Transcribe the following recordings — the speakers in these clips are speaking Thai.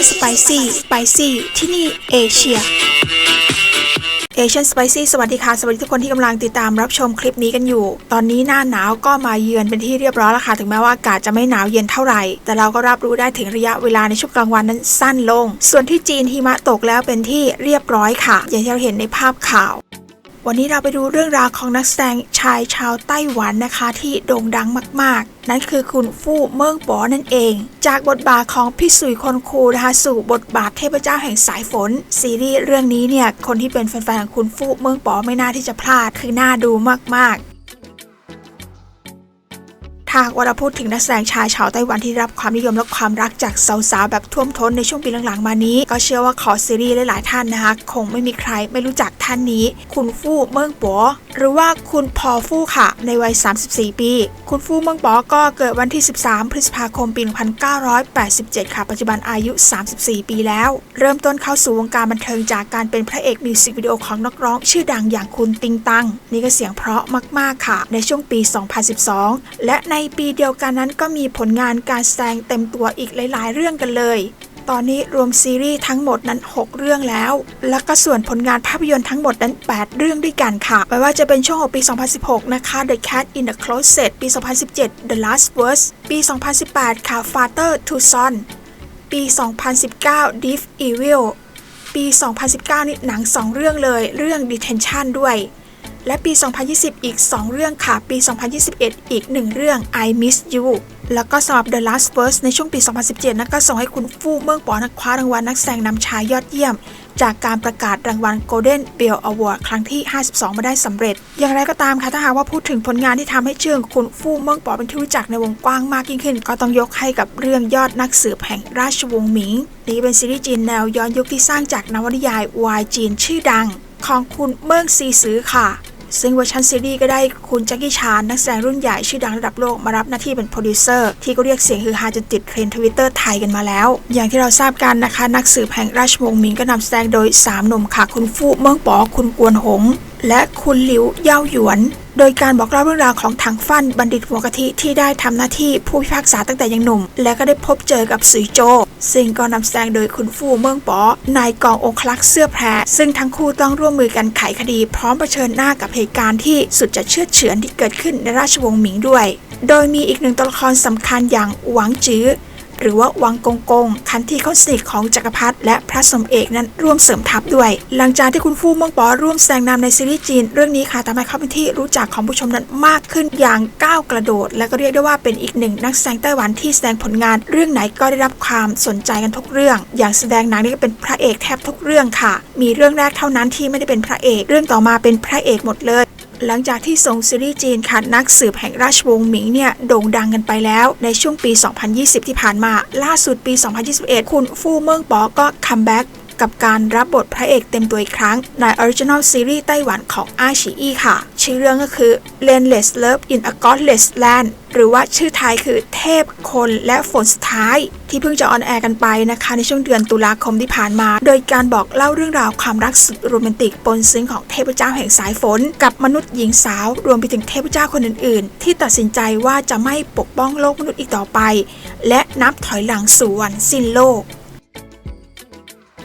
Asian Spicy Spicy ที่นี่เอเชีย Asian Spicy สวัสดีค่ะ สวัสดีทุกคนที่กำลังติดตามรับชมคลิปนี้กันอยู่ ตอนนี้หน้าหนาวก็มาเยือนเป็นที่เรียบร้อยแล้วค่ะ ถึงแม้ว่าอากาศจะไม่หนาวเย็นเท่าไหร่ แต่เราก็รับรู้ได้ถึงระยะเวลาในช่วงกลางวันนั้นสั้นลง ส่วนที่จีนหิมะตกแล้วเป็นที่เรียบร้อยค่ะ อย่างที่เราเห็นในภาพข่าว วันนี้เราไปดูเรื่องราวของนักแสดงชายชาวไต้หวันนะคะที่โด่งดังมาก ๆ นั่นคือคุณฟู่เมิงป๋อนั่นเอง จากบทบาทของพี่สุยคนคูนะคะสู่บทบาทเทพเจ้าแห่งสายฝน ซีรีส์เรื่องนี้เนี่ยคนที่เป็นแฟนๆของคุณฟู่เมิงป๋อไม่น่าที่จะพลาดคือน่าดูมาก ๆ ถ้าหากว่าเราพูดถึงนักแสดงชายชาวไต้หวันที่รับความนิยมและความรักจากสาวๆแบบท่วมท้นในช่วงปีหลังๆมานี้ ก็เชื่อว่าขอซีรีส์หลายๆท่านนะคะ คงไม่มีใครไม่รู้จักท่านนี้ คุณฟู่เมิงป๋อหรือว่าคุณพอฟู่ค่ะ ในวัย 34 ปี คุณฟู่เมิงป๋อก็เกิดวันที่ 13 พฤษภาคมปี 1987 ค่ะ ปัจจุบันอายุ 34 ปีแล้ว เริ่มต้นเข้าสู่วงการบันเทิงจากการเป็นพระเอกมิวสิกวิดีโอของนักร้อง ชื่อดังอย่างคุณติงตังนี่ก็เสียงเพราะมากๆค่ะ ในช่วงปี 2012 และในปีเดียวกันนั้นก็มีผลงานการแสดงเต็มตัวอีกหลาย ๆ เรื่องกันเลย ตอนนี้รวมซีรีส์ทั้งหมดนั้น 6 เรื่องแล้ว แล้วก็ส่วนผลงานภาพยนตร์ทั้งหมดนั้น 8 เรื่องด้วยกันค่ะ ไม่ว่าจะเป็นช่วงของปี 2016 นะคะ The Cat in the Closet ปี 2017 The Last Verse ปี 2018 ค่ะ Father to Son ปี 2019 Deep Evil ปี 2019 นี่หนัง 2 เรื่องเลย เรื่อง Detention ด้วย และปี 2020 อีก 2 เรื่องค่ะ ปี 2021 อีก 1 เรื่อง I Miss You แล้วก็สำหรับ The Last Verse ในช่วงปี 2017นั้นก็ส่งให้คุณฟู่เมืองปอนักคว้ารางวัลนักแสดงนำชายยอดเยี่ยม จากการประกาศรางวัล Golden Bell Award ครั้งที่ 52 มาได้สำเร็จ อย่างไรก็ตามค่ะ ถ้าหากว่าพูดถึงผลงานที่ทำให้เชื่อของคุณฟู่เมืองปอเป็นที่รู้จักในวงกว้างมากยิ่งขึ้น ก็ต้องยกให้กับเรื่องยอดนักสืบแห่งราชวงศ์หมิง นี่เป็นซีรีส์จีนแนวย้อนยุคที่สร้างจากนวนิยายวายจีนชื่อดัง ของคุณเมืองซีซือค่ะ ซึ่งเวอร์ชันซีรีส์ก็ได้คุณแจ็คกี้ชานนักแสดงรุ่นใหญ่ชื่อดังระดับโลกมารับหน้าที่เป็นโปรดิวเซอร์ที่ก็เรียกเสียงฮือฮาจนติดเทรนด์ทวิตเตอร์ไทยกันมาแล้ว อย่างที่เราทราบกันนะคะ นักสืบแห่งราชวงศ์มิงก็นำแสดงโดย3หนุ่มค่ะคุณฟู่เมืองป๋อคุณกวนหงและคุณหลิวเย่าหยวน โดยการบอกเล่าเรื่องราวของถังฟั่นบัณฑิตหัวกะทิที่ได้ทำหน้าที่ผู้พิพากษาตั้งแต่ยังหนุ่ม และก็ได้พบเจอกับสุยโจ ซึ่งก็นำแสดงโดยคุณฟูเมืองปอนายกององคลักษ์เสื้อแพรซึ่งทั้งคู่ต้องร่วมมือกันไขคดี พร้อมเผชิญหน้ากับเหตุการณ์ที่สุดจะเชื่อเฉือนที่เกิดขึ้นในราชวงศ์หมิงด้วย โดยมีอีกหนึ่งตัวละครสำคัญอย่างหวังจื้อ หรือว่าวังกงกง คันที่เขาสนิทของจักรพรรดิและพระสมเอกนั้นร่วมเสริมทัพด้วย หลังจากที่คุณฟู่เมืองปอร่วมแสดงนำในซีรีส์จีน เรื่องนี้ค่ะทำให้เขาเป็นที่รู้จักของผู้ชมนั้นมากขึ้นอย่างก้าวกระโดด และก็เรียกได้ว่าเป็นอีกหนึ่งนักแสดงไต้หวันที่แสดงผลงาน เรื่องไหนก็ได้รับความสนใจกันทุกเรื่อง อย่างแสดงหนังนี่ก็เป็นพระเอกแทบทุกเรื่องค่ะ มีเรื่องแรกเท่านั้นที่ไม่ได้เป็นพระเอก เรื่องต่อมาเป็นพระเอกหมดเลย หลังจากที่ส่งซีรีส์จีนค่ะนักสืบแห่งราชวงศ์หมิงเนี่ยโด่งดังกันไปแล้วในช่วงปี 2020 ที่ผ่านมา ล่าสุดปี 2021 คุณฟู่เมิงปอก็คัมแบ็ก กับการรับบทพระเอกเต็มตัวอีกครั้ง ในออริจินอลซีรีส์ไต้หวันของอาชีอีค่ะ ชื่อเรื่องก็คือ Landless Love in a Godless Land หรือว่าชื่อไทยคือเทพคนและฝนสุดท้าย ที่เพิ่งจะออนแอร์กันไปนะคะ ในช่วงเดือนตุลาคมที่ผ่านมา โดยการบอกเล่าเรื่องราวความรักสุดโรแมนติกปนซึ้งของเทพเจ้าแห่งสายฝน กับมนุษย์หญิงสาว รวมไปถึงเทพเจ้าคนอื่นๆ ที่ตัดสินใจว่าจะไม่ปกป้องโลกมนุษย์อีกต่อไป และนับถอยหลังสู่วันสิ้นโลก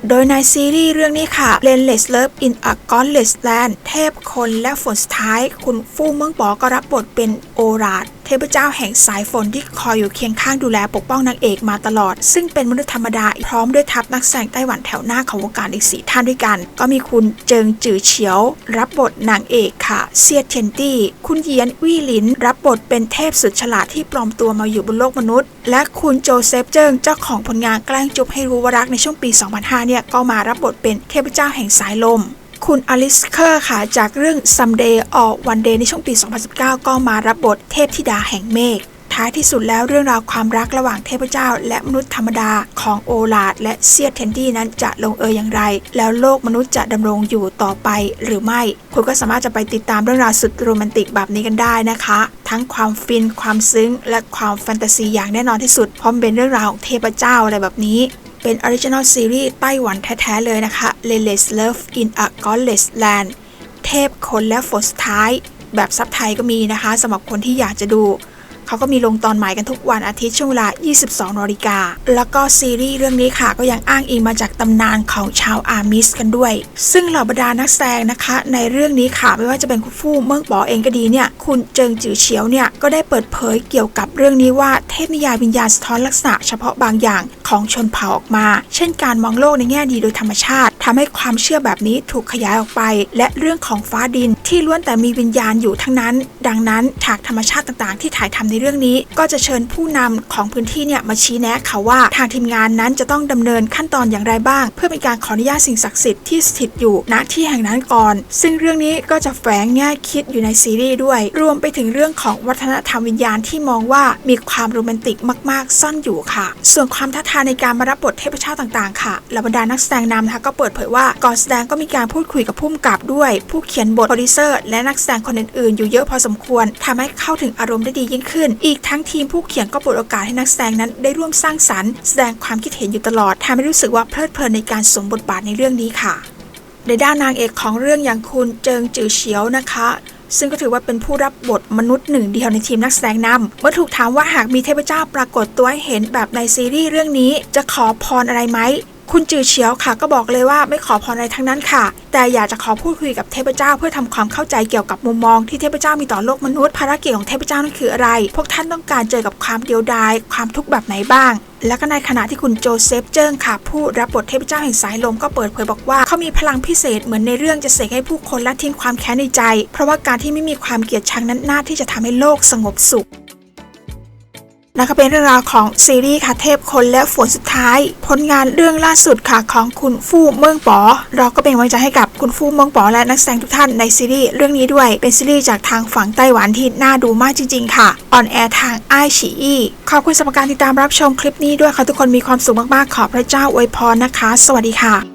โดยในซีรีส์เรื่องนี้ค่ะ l a n l e s s Love in a Godless Land เทพคนและฝนสุดท้าย คุณฟู่เมืองปอก็รับบทเป็นโอราด เทพเจ้าแห่งสายฝนที่คอยอยู่เคียงข้างดูแลปกป้องนางเอกมาตลอด ซึ่งเป็นมนุษย์ธรรมดาพร้อมด้วยทัพนักแสดงไต้หวันแถวหน้าของวงการอีกสีท่านด้วยกัน ก็มีคุณเจิงจือเฉียว รับบทนางเอกค่ะ เซียเทียนตี้ คุณเยียนวี่หลิน รับบทเป็นเทพสุดฉลาดที่ปลอมตัวมาอยู่บนโลกมนุษย์ และคุณโจเซฟเจิงเจ้าของผลงานแกล้งจุบให้รู้ว่ารักในช่วงปี 2005 เนี่ยก็มารับบทเป็นเทพเจ้าแห่งสายลม คุณอลิสเคอร์ค่ะ จากเรื่อง Someday or One Day ในช่วงปี 2019 ก็มารับบทเทพธิดาแห่งเมฆท้ายที่สุดแล้วเรื่องราวความรักระหว่างเทพเจ้า และมนุษย์ธรรมดาของโอลาดและเซียเทนดี้นั้นจะลงเอยอย่างไร แล้วโลกมนุษย์จะดำรงอยู่ต่อไปหรือไม่ คุณก็สามารถจะไปติดตามเรื่องราวสุดโรแมนติกแบบนี้กันได้นะคะ ทั้งความฟินความซึ้ง และความแฟนตาซีอย่างแน่นอนที่สุดพราะมันเป็นเรื่องราวของเทพเจ้าอะไรแบบนี้ เป็นออริจินอลซีรีส์ไต้หวันแท้ ๆ เลยนะคะ l e l e s Love in a Godless Land เทพคนและฝนสุดท้าย แบบซับไทยก็มีนะคะสำหรับคนที่อยากจะดู เขาก็มีลงตอนใหม่กันทุกวันอาทิตย์ช่วงเวลา 22นาฬิกา แล้วก็ซีรีส์เรื่องนี้ค่ะ ก็ยังอ้างอิงมาจากตำนานของชาวอามิสกันด้วย ซึ่งเหล่าบรรดานักแสดงนะคะ ในเรื่องนี้ค่ะไม่ว่าจะเป็นคุณฟู่เมืองป๋อเองก็ดีเนี่ย คุณเจิงจือเฉียวเนี่ยก็ได้เปิดเผยเกี่ยวกับเรื่องนี้ว่าเทพนิยายวิญญาณสะท้อนลักษณะเฉพาะบางอย่างของชนเผ่าออกมา เช่นการมองโลกในแง่ดีโดยธรรมชาติ ทำให้ความเชื่อแบบนี้ถูกขยายออกไป และเรื่องของฟ้าดินที่ล้วนแต่มีวิญญาณอยู่ทั้งนั้น ดังนั้นฉากธรรมชาติต่างๆ ที่ถ่ายทำในเรื่องนี้ ก็จะเชิญผู้นำของพื้นที่เนี่ยมาชี้แนะค่ะว่าทางทีมงานนั้นจะต้องดำเนินขั้นตอนอย่างไรบ้าง เพื่อเป็นการขออนุญาตสิ่งศักดิ์สิทธิ์ที่สถิตอยู่ณที่แห่งนั้นก่อน ซึ่งเรื่องนี้ก็จะแฝงแง่คิดอยู่ในซีรีส์ด้วย รวมไปถึงเรื่องของวัฒนธรรมวิญญาณที่มองว่ามีความโรแมนติกมาก ๆ ซ่อนอยู่ค่ะ ส่วนความท้าทายในการมารับบทเทพเจ้าต่างๆ ค่ะเหล่าบรรดานักแสดงนำนะคะก็เปิดเผยว่าก่อนแสดงก็มีการพูดคุยกับผู้กำกับด้วย ผู้เขียนบทโปรดิวเซอร์และนักแสดงคนอื่นๆ อยู่เยอะพอสมควรทำให้เข้าถึงอารมณ์ได้ดียิ่งขึ้น อีกทั้งทีมผู้เขียนก็เปิดโอกาสให้นักแสดงนั้นได้ร่วมสร้างสรรค์แสดงความคิดเห็นอยู่ตลอดทำให้รู้สึกว่าเพลิดเพลินในการสวมบทบาทในเรื่องนี้ค่ะในด้านนางเอกของเรื่องอย่างคุณเจิงจือเฉียวนะคะซึ่งก็ถือว่าเป็นผู้รับบทมนุษย์หนึ่งเดียวในทีมนักแสดงนำเมื่อถูกถามว่าหากมีเทพเจ้าปรากฏตัวให้เห็นแบบในซีรีส์เรื่องนี้ จะขอพรอะไรไหม คุณจือเฉียวค่ะก็บอกเลยว่าไม่ขอพรอะไรทั้งนั้นค่ะ แต่อยากจะขอพูดคุยกับเทพเจ้าเพื่อทำความเข้าใจเกี่ยวกับมุมมองที่เทพเจ้ามีต่อโลกมนุษย์ภารกิจของเทพเจ้านั่นคืออะไร พวกท่านต้องการเจอกับความเดียวดาย ความทุกข์แบบไหนบ้างและก็ในขณะที่คุณโจเซฟเจิ้งค่ะ ผู้รับบทเทพเจ้าแห่งสายลมก็เปิดเผยบอกว่าเขามีพลังพิเศษเหมือนในเรื่องจะเสกให้ผู้คนละทิ้งความแค้นในใจ เพราะว่าการที่ไม่มีความเกลียดชังนั้นน่าที่จะทำให้โลกสงบสุข และก็เป็นเรื่องราวของซีรีส์ค่ะเทพคนและฝนสุดท้าย ผลงานเรื่องล่าสุดค่ะของคุณฟู่เมืองป๋อเราก็เป็นกำลังใจให้กับคุณฟู่เมืองป๋อและนักแสดงทุกท่านในซีรีส์เรื่องนี้ด้วยเป็นซีรีส์จากทางฝั่งไต้หวันที่น่าดูมากจริง ๆ ค่ะออนแอร์ทางไอฉีอีขอบคุณสำหรับการติดตามรับชมคลิปนี้ด้วยค่ะทุกคนมีความสุขมากๆขอพระเจ้าอวยพรนะคะ สวัสดีค่ะ